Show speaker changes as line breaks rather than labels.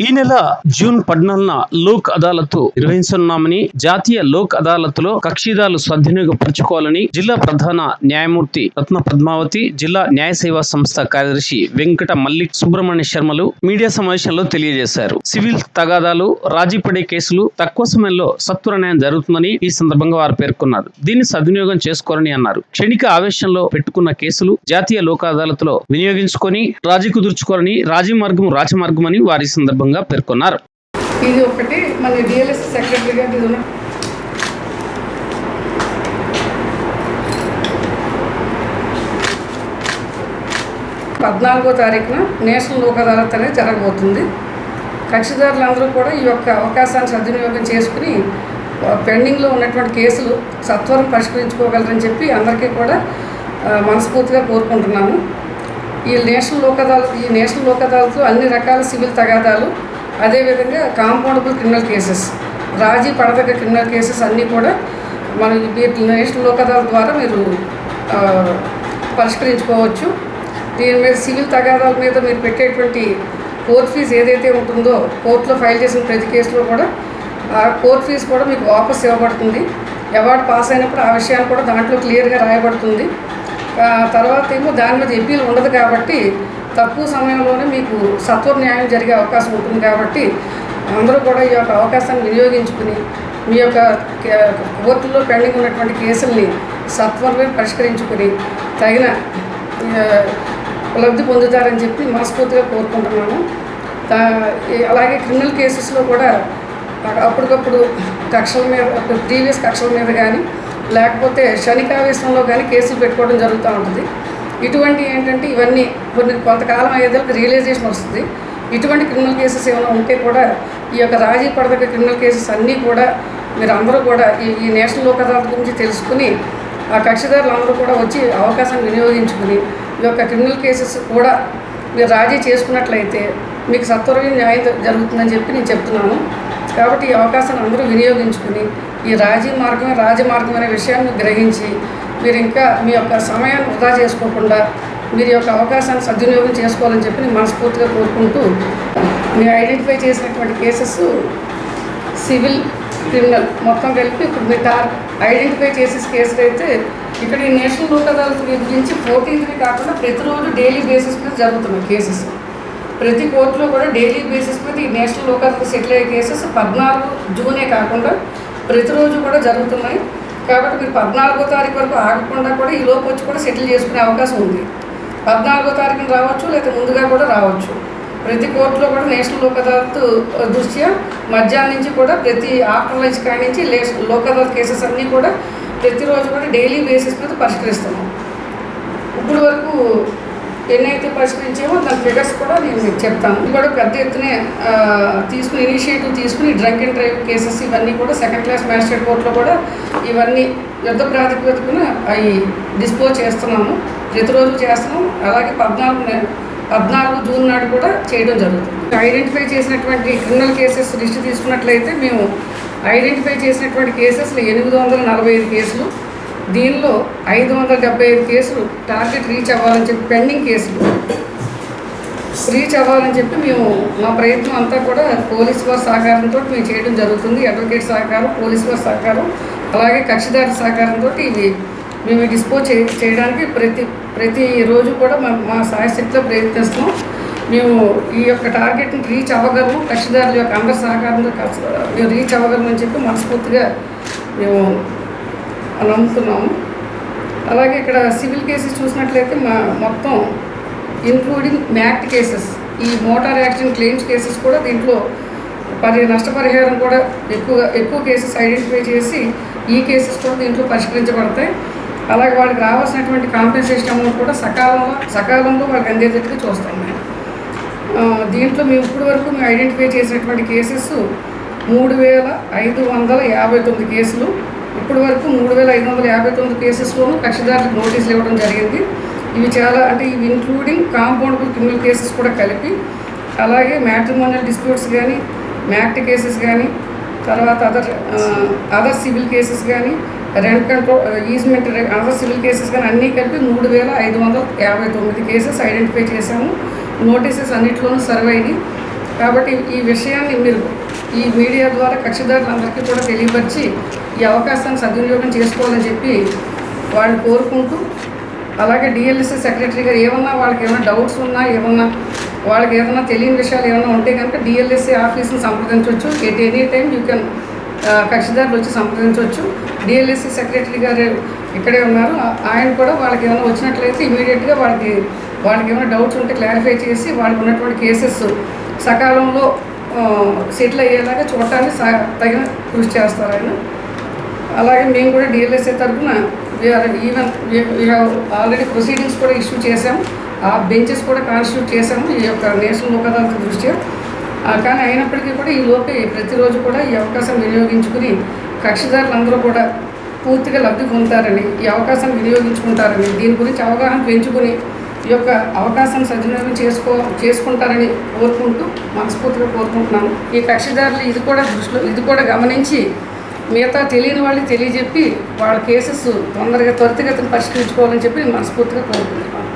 ఈ నెల జూన్ పద్నాలుగున లోక్ అదాలత్ నిర్వహించనున్నామని జాతీయ లోక్ అదాలత్లో కక్షిదారులు సద్వినియోగపరచుకోవాలని జిల్లా ప్రధాన న్యాయమూర్తి రత్న పద్మావతి జిల్లా న్యాయ సేవా సంస్థ కార్యదర్శి వెంకట మల్లిక్ సుబ్రహ్మణ్య శర్మలు మీడియా సమావేశంలో తెలియజేశారు. సివిల్ తగాదాలు రాజీ పడే కేసులు తక్కువ సమయంలో సత్వర న్యాయం జరుగుతుందని ఈ సందర్భంగా వారు పేర్కొన్నారు. దీన్ని సద్వినియోగం చేసుకోవాలని అన్నారు. క్షణిక ఆవేశంలో పెట్టుకున్న కేసులు జాతీయ లోక్ అదాలత్లో వినియోగించుకొని రాజీ కుదుర్చుకోవాలని రాజీ మార్గం రాచమార్గం అని వారి సందర్భంగా పేర్కొన్నారు.
ఇది ఒకటి మన డిఎల్ఎస్ సెక్రటరీ గారు పద్నాలుగో తారీఖున నేషనల్ లోక్ అదాలత్ అనేది జరగబోతుంది. కక్షిదారులందరూ కూడా ఈ యొక్క అవకాశాన్ని సద్వినియోగం చేసుకుని పెండింగ్లో ఉన్నటువంటి కేసులు సత్వరం పరిష్కరించుకోగలరని చెప్పి అందరికీ కూడా మనస్ఫూర్తిగా కోరుకుంటున్నాము ఈ నేషనల్ లోక్ అదాలత్ ఈ నేషనల్ లోక్ అదాలత్లో అన్ని రకాల సివిల్ తగాదాలు అదేవిధంగా కాంపౌండబుల్ క్రిమినల్ కేసెస్ రాజీ పడదగ్గ క్రిమినల్ కేసెస్ అన్నీ కూడా మనం వీటి నేషనల్ లోక్ అదాలత్ ద్వారా మీరు పరిష్కరించుకోవచ్చు. దీని మీద సివిల్ తగాదాల మీద మీరు పెట్టేటువంటి కోర్ట్ ఫీజు ఏదైతే ఉంటుందో కోర్టులో ఫైల్ చేసిన ప్రతి కేసులో కూడా ఆ కోర్ట్ ఫీజు కూడా మీకు వాపస్ ఇవ్వబడుతుంది. అవార్డు పాస్ అయినప్పుడు ఆ విషయాన్ని కూడా దాంట్లో క్లియర్గా రాయబడుతుంది. తర్వాత ఏమో దాని మీద ఎప్పీలు ఉండదు కాబట్టి తక్కువ సమయంలోనే మీకు సత్వర న్యాయం జరిగే అవకాశం ఉంటుంది కాబట్టి అందరూ కూడా ఈ యొక్క అవకాశాన్ని వినియోగించుకుని మీ యొక్క కోర్టులో పెండింగ్ ఉన్నటువంటి కేసుల్ని సత్వరమే పరిష్కరించుకుని తగిన లబ్ధి పొందుతారని చెప్పి మనస్ఫూర్తిగా కోరుకుంటున్నాను. అలాగే క్రిమినల్ కేసెస్లో కూడా అప్పటికప్పుడు కక్షల మీద ప్రీవియస్ కక్షల మీద కానీ లేకపోతే శనికావేశంలో కానీ కేసులు పెట్టుకోవడం జరుగుతూ ఉంటుంది. ఇటువంటి ఏంటంటే ఇవన్నీ కొన్ని కొంతకాలం అయ్యేదానికి రియలైజేషన్ వస్తుంది. ఇటువంటి క్రిమినల్ కేసెస్ ఏమైనా ఉంటే కూడా ఈ యొక్క రాజీ పడదగ్గ క్రిమినల్ కేసెస్ అన్నీ కూడా మీరు అందరూ కూడా ఈ ఈ నేషనల్ లోక్ అదాలత్ గురించి తెలుసుకుని ఆ కక్షిదారులు అందరూ కూడా వచ్చి అవకాశాన్ని వినియోగించుకుని ఈ యొక్క క్రిమినల్ కేసెస్ కూడా మీరు రాజీ చేసుకున్నట్లయితే మీకు సత్వరమైన న్యాయం జరుగుతుందని చెప్పి నేను చెప్తున్నాను. కాబట్టి ఈ అవకాశాన్ని అందరూ వినియోగించుకుని ఈ రాజీ మార్గమే రాజమార్గం అనే విషయాన్ని గ్రహించి మీరు ఇంకా మీ యొక్క సమయాన్ని వృధా చేసుకోకుండా మీరు యొక్క అవకాశాన్ని సద్వినియోగం చేసుకోవాలని చెప్పి నేను మనస్ఫూర్తిగా కోరుకుంటూ మీరు ఐడెంటిఫై చేసినటువంటి కేసెస్ సివిల్ క్రిమినల్ మొత్తం కలిపి ఇప్పుడు మీరు టార్ ఐడెంటిఫై చేసే కేసులు అయితే ఇక్కడ ఈ నేషనల్ లోక్ అదాలత్ గురించి ఫోర్టీన్త్ని కాకుండా ప్రతిరోజు డైలీ బేసిస్ మీద జరుగుతున్నాయి కేసెస్. ప్రతి కోర్టులో కూడా డైలీ బేసిస్ మీద ఈ నేషనల్ లోక్ సెటిల్ అయ్యే కేసెస్ పద్నాలుగు జూనే కాకుండా ప్రతిరోజు కూడా జరుగుతున్నాయి. కాబట్టి మీరు పద్నాలుగో తారీఖు వరకు ఆగకుండా కూడా ఈ లోపు వచ్చి కూడా సెటిల్ చేసుకునే అవకాశం ఉంది. పద్నాలుగో తారీఖున రావచ్చు లేదా ముందుగా కూడా రావచ్చు. ప్రతి కోర్టులో కూడా నేషనల్ లోక్ అదాలత్ దృష్ట్యా మధ్యాహ్నం నుంచి కూడా ప్రతి ఆఫ్టర్ లంచ్ కాడి నుంచి లేస్ లోక్ అదాలత్ కేసెస్ అన్నీ కూడా ప్రతిరోజు కూడా డైలీ బేసిస్ మీద పరిష్కరిస్తున్నాం. ఇప్పుడు వరకు ఎన్నైతే పరిష్కరించామో దాని ఫిగర్స్ కూడా నేను మీకు చెప్తాను. ఇది కూడా పెద్ద ఎత్తున తీసుకుని ఇనిషియేటివ్ తీసుకుని డ్రంక్ అండ్ డ్రైవ్ కేసెస్ ఇవన్నీ కూడా సెకండ్ క్లాస్ మ్యాజిస్ట్రేట్ కోర్టులో కూడా ఇవన్నీ యుద్ధ ప్రాతిపదికన అవి డిస్పోజ్ చేస్తున్నాము. ప్రతిరోజు చేస్తున్నాం అలాగే పద్నాలుగు పద్నాలుగు జూన్ నాడు కూడా చేయడం జరుగుతుంది. ఐడెంటిఫై చేసినటువంటి క్రిమినల్ కేసెస్ లిస్ట్ తీసుకున్నట్లయితే మేము ఐడెంటిఫై చేసినటువంటి కేసెస్లో ఎనిమిది వందల నలభై ఐదు కేసులు దీనిలో ఐదు వందల డెబ్బై ఐదు కేసులు టార్గెట్ రీచ్ అవ్వాలని చెప్పి పెండింగ్ కేసులు. రీచ్ అవ్వాలని చెప్పి మేము మా ప్రయత్నం అంతా కూడా పోలీస్ వారి సహకారంతో మేము చేయడం జరుగుతుంది. అడ్వకేట్ సహకారం పోలీస్ వారి సహకారం అలాగే కక్షిదారుల సహకారంతో ఇవి మేము డిస్పోజ్ చే చేయడానికి ప్రతి ప్రతి రోజు కూడా మా మా సాయశక్తిలో ప్రయత్నిస్తాం మేము ఈ యొక్క టార్గెట్ని రీచ్ అవ్వగలము. కక్షిదారుల యొక్క అందరి సహకారంతో మేము రీచ్ అవ్వగలమని చెప్పి మనస్ఫూర్తిగా మేము నమ్ముతున్నాము అలాగే ఇక్కడ సివిల్ కేసెస్ చూసినట్లయితే మా మొత్తం ఇన్క్లూడింగ్ మ్యాక్ట్ కేసెస్ ఈ మోటార్ యాక్సిడెంట్ క్లెయిమ్స్ కేసెస్ కూడా దీంట్లో పరి నష్టపరిహారం కూడా ఎక్కువగా ఎక్కువ కేసెస్ ఐడెంటిఫై చేసి ఈ కేసెస్ కూడా దీంట్లో పరిష్కరించబడతాయి. అలాగే వాళ్ళకి రావాల్సినటువంటి కాంపెన్సేషన్ అమౌంట్ కూడా సకాలంలో సకాలంలో వాళ్ళకి అందేటట్టుగా చూస్తాం మేము. దీంట్లో మేము ఇప్పటి వరకు మేము ఐడెంటిఫై చేసినటువంటి కేసెస్ మూడు వేల ఐదు వందల యాభై తొమ్మిది కేసులు ఇప్పటి వరకు మూడు వేల ఐదు వందల యాభై తొమ్మిది కేసెస్లోనూ కక్షిదారులకు నోటీసులు ఇవ్వడం జరిగింది. ఇవి చాలా అంటే ఇవి ఇంక్లూడింగ్ కాంపౌండబుల్ క్రిమినల్ కేసెస్ కూడా కలిపి అలాగే మ్యాట్రిమోనియల్ డిస్ప్యూట్స్ కానీ మ్యాక్ట్ కేసెస్ కానీ తర్వాత అదర్ అదర్ సివిల్ కేసెస్ కానీ rent control easement other civil cases కానీ అన్నీ కలిపి మూడు వేల ఐదు వందల యాభై తొమ్మిది కేసెస్ ఐడెంటిఫై చేశాము. నోటీసెస్ అన్నింటిలోనూ సర్వ్ అయినాయి. కాబట్టి ఈ విషయాన్ని మీరు ఈ మీడియా ద్వారా కక్షిదారులందరికీ కూడా తెలియపరిచి ఈ అవకాశాన్ని సద్వినియోగం చేసుకోవాలని చెప్పి వాళ్ళు కోరుకుంటూ అలాగే డిఎల్ఎస్సి సెక్రటరీ గారు ఏమన్నా వాళ్ళకి ఏమైనా డౌట్స్ ఉన్నా ఏమన్నా వాళ్ళకి ఏదైనా తెలియని విషయాలు ఏమైనా ఉంటే కనుక డిఎల్ఎస్సీ ఆఫీస్ని సంప్రదించవచ్చు. At any time you can కక్షిదారులు వచ్చి సంప్రదించవచ్చు. డిఎల్ఎస్సీ సెక్రటరీ గారు ఇక్కడే ఉన్నారు. ఆయన కూడా వాళ్ళకి ఏమైనా వచ్చినట్లయితే ఇమీడియట్గా వాళ్ళకి వాళ్ళకి ఏమైనా డౌట్స్ ఉంటే క్లారిఫై చేసి వాళ్ళకి ఉన్నటువంటి కేసెస్ సకాలంలో సెటిల్ అయ్యేలాగా చూడటానికి సా- తగిన కృషి చేస్తారు ఆయన. అలాగే మేము కూడా డిఎల్ఎస్ఏ తరఫున we're even we already proceedings కూడా ఇష్యూ చేశాము. ఆ బెంచెస్ కూడా కాన్స్టిట్యూట్ చేశాము ఈ యొక్క నేషనల్ లోక్ అదాలత్ దృష్ట్యా. ఆ, కానీ అయినప్పటికీ కూడా ఈ లోపే ప్రతిరోజు కూడా ఈ అవకాశం వినియోగించుకుని కక్షిదారులందరూ కూడా పూర్తిగా లబ్ధి పొందుతారని ఈ అవకాశం వినియోగించుకుంటారని దీని గురించి అవగాహన పెంచుకుని ఈ యొక్క అవకాశం సద్వినియోగం చేసుకో చేసుకుంటారని కోరుకుంటూ మనస్ఫూర్తిగా కోరుకుంటున్నాను. ఈ కక్షిదారులు ఇది కూడా దృష్టిలో ఇది కూడా గమనించి మిగతా తెలియని వాళ్ళకి తెలియజెప్పి వాళ్ళ కేసెస్ తొందరగా త్వరితగతిని పరిష్కరించుకోవాలని చెప్పి మనస్ఫూర్తిగా కోరుకుంటున్నాను.